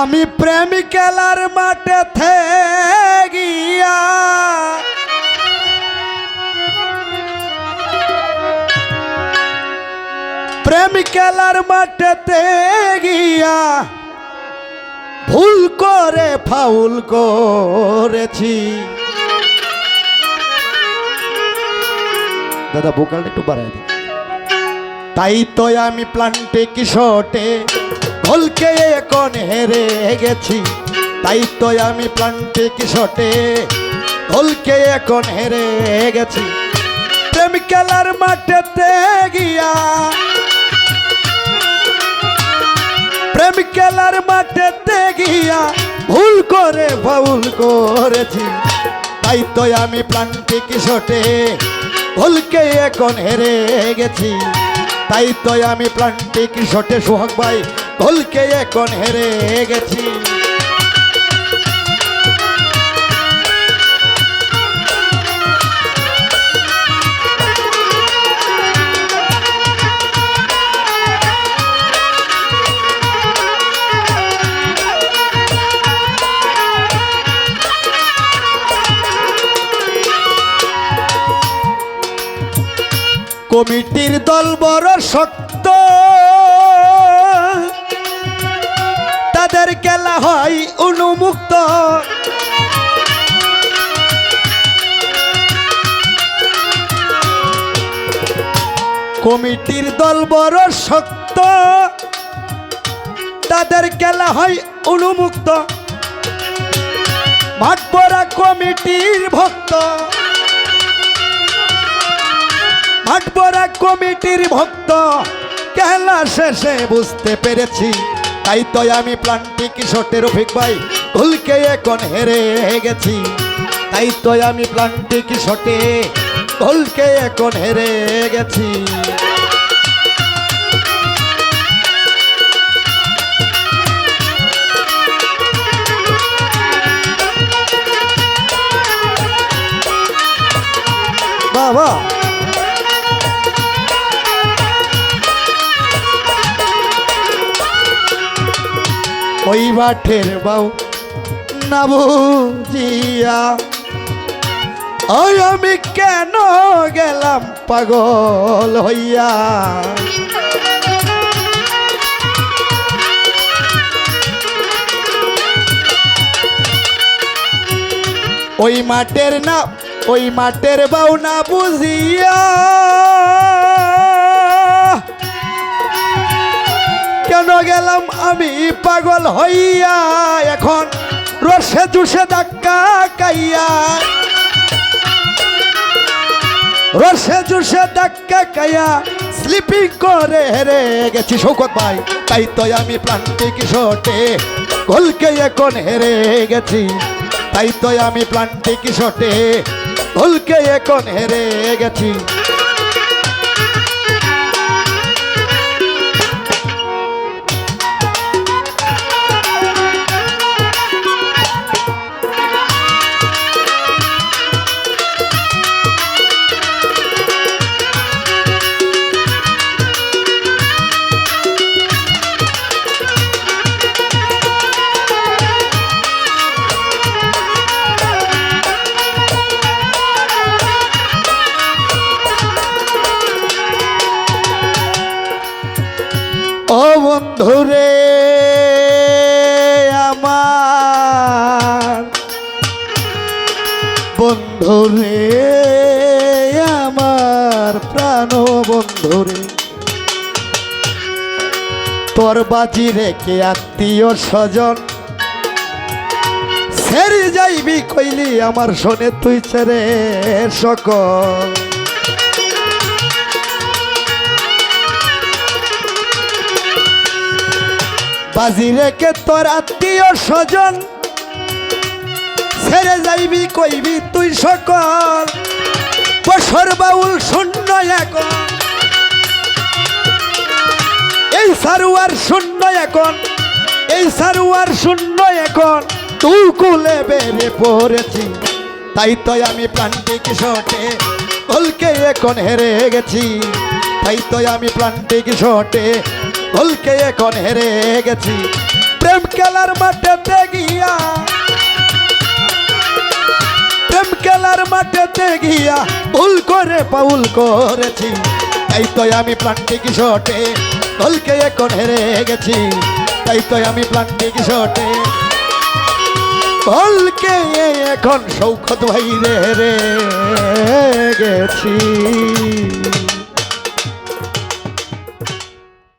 আমি প্রেম খেলার মাঠে গিয়া প্রেম খেলার মাঠেতে গিয়া ভুল করে, ফাউল করেছি। দাদা বোকালটা একটু বাড়াই তাই তো আমি প্লান্টে কি শটে ভুলকে এখন হেরে গেছি। তাই তো আমি প্লান্টে কি শটে ভুলকে এখন হেরে গেছি। প্রেম খেলার মাঠেতে গিয়া প্রেম খেলার মাঠেতে গিয়া ভুল করে ফাউল করেছি। তাই তো আমি প্লান্টিক শটে ভুলকে এখন হেরে গেছি। তাই তো আমি প্লান্টিক শটে সোহাগ ভাই ভুলকে এখন হেরে গেছি। কমিটির দল বড় শক্ত হয় উন্মুক্ত। কমিটির দল বড় শক্ত। তাদের খেলা হয় উন্মুক্ত। মাঠ পড়া কমিটির ভক্ত। ভাটবরা কমিটির ভক্ত। খেলা শেষে বুঝতে পেরেছি তাই তো আমি প্লান্টি শটের রফিক ভাই ভুলকে এখন হেরে গেছি। তাই তো আমি প্লান্টি শটে ভুলকে এখন হেরে গেছি। ওই মাঠের বাউ না বুঝিয়া। ওই আমি কেন গেলাম পাগল হইয়া? ওই মাঠের না, ওই মাঠের বাউ না বুঝিয়া। গেলাম আমি পাগল হইয়া এখন রসে জুসে ধাক্কা কাইয়া রসে জুসে ধাক্কা কাইয়া স্লিপিং করে হেরে গেছি শৌকত ভাই। তাই তো আমি প্লান্টিক শটে গোলকে এখন হেরে গেছি। তাই তো আমি প্লান্টিক শটে গোলকে এখন হেরে গেছি। বন্ধুরে আমার বন্ধুরে আমার প্রাণ বন্ধুরে তোর বাজি রেখে আত্মীয় স্বজন সেরে যাইবি কইলি আমার শোনে তুই ছেড়ে সকল। বাজি রেখে তোর আত্মীয় স্বজন। ছেড়ে যাইবি, কইবি তুই সকল। বছর বাউল শূন্য এখন। এই সারুয়ার শূন্য এখন। এই সারুয়ার শূন্য এখন। তুই কুলে বেড়ে পড়েছি। তাই তো আমি প্লান্টিক শটে কলকে এখন হেরে গেছি। তাই তো আমি প্লান্টিক শটে কলকে এখন হেরে গেছি। প্রেম খেলার মাঠেতে গিয়া প্রেম খেলার মাঠেতে গিয়া ভুল করে পাউল করেছি। তাই তো আমি প্লান্টিক শটে দলকে এখন হেরে গেছি। তাই তো আমি প্লান্টিক শটে দলকে এখন সৌখত ভাই রে গেছি।